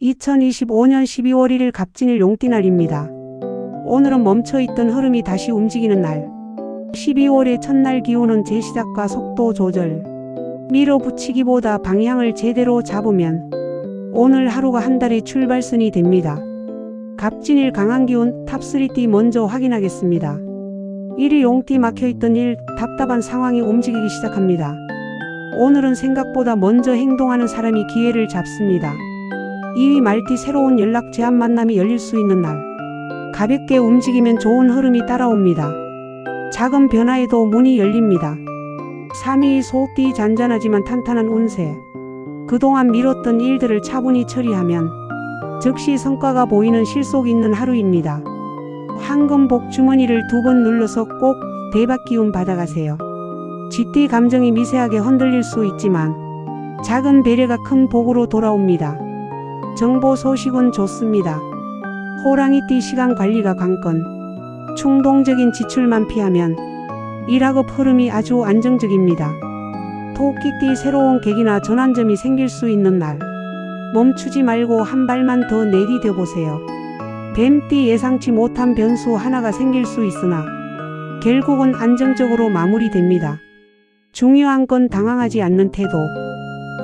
2025년 12월 1일 갑진일 용띠날입니다. 오늘은 멈춰있던 흐름이 다시 움직이는 날. 12월의 첫날 기온은 재시작과 속도 조절, 밀어붙이기보다 방향을 제대로 잡으면 오늘 하루가 한 달의 출발선이 됩니다. 갑진일 강한 기온 탑3띠 먼저 확인하겠습니다. 1위 용띠 막혀있던 일 답답한 상황이 움직이기 시작합니다. 오늘은 생각보다 먼저 행동하는 사람이 기회를 잡습니다. 2위 말띠 새로운 연락 제한 만남이 열릴 수 있는 날. 가볍게 움직이면 좋은 흐름이 따라옵니다. 작은 변화에도 문이 열립니다. 3위 소띠 잔잔하지만 탄탄한 운세. 그동안 미뤘던 일들을 차분히 처리하면 즉시 성과가 보이는 실속 있는 하루입니다. 황금복 주머니를 두 번 눌러서 꼭 대박 기운 받아가세요. 쥐띠 감정이 미세하게 흔들릴 수 있지만 작은 배려가 큰 복으로 돌아옵니다. 정보 소식은 좋습니다. 호랑이띠 시간 관리가 관건. 충동적인 지출만 피하면 일학업 흐름이 아주 안정적입니다. 토끼띠 새로운 계기나 전환점이 생길 수 있는 날. 멈추지 말고 한 발만 더 내디뎌 보세요. 뱀띠 예상치 못한 변수 하나가 생길 수 있으나 결국은 안정적으로 마무리됩니다. 중요한 건 당황하지 않는 태도.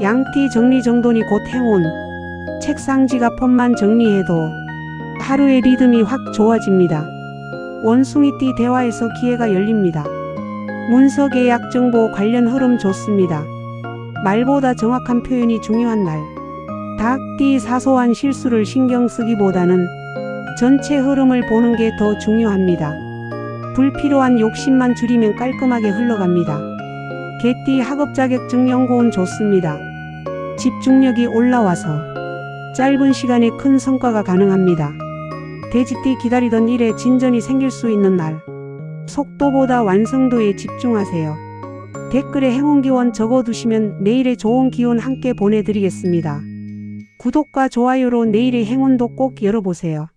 양띠 정리정돈이 곧 행운. 책상 지갑 폰만 정리해도 하루의 리듬이 확 좋아집니다. 원숭이띠 대화에서 기회가 열립니다. 문서 계약 정보 관련 흐름 좋습니다. 말보다 정확한 표현이 중요한 날. 닭띠 사소한 실수를 신경 쓰기보다는 전체 흐름을 보는 게 더 중요합니다. 불필요한 욕심만 줄이면 깔끔하게 흘러갑니다. 개띠 학업 자격증 연구운 좋습니다. 집중력이 올라와서 짧은 시간에 큰 성과가 가능합니다. 돼지띠 기다리던 일에 진전이 생길 수 있는 날. 속도보다 완성도에 집중하세요. 댓글에 행운 기원 적어두시면 내일의 좋은 기운 함께 보내드리겠습니다. 구독과 좋아요로 내일의 행운도 꼭 열어보세요.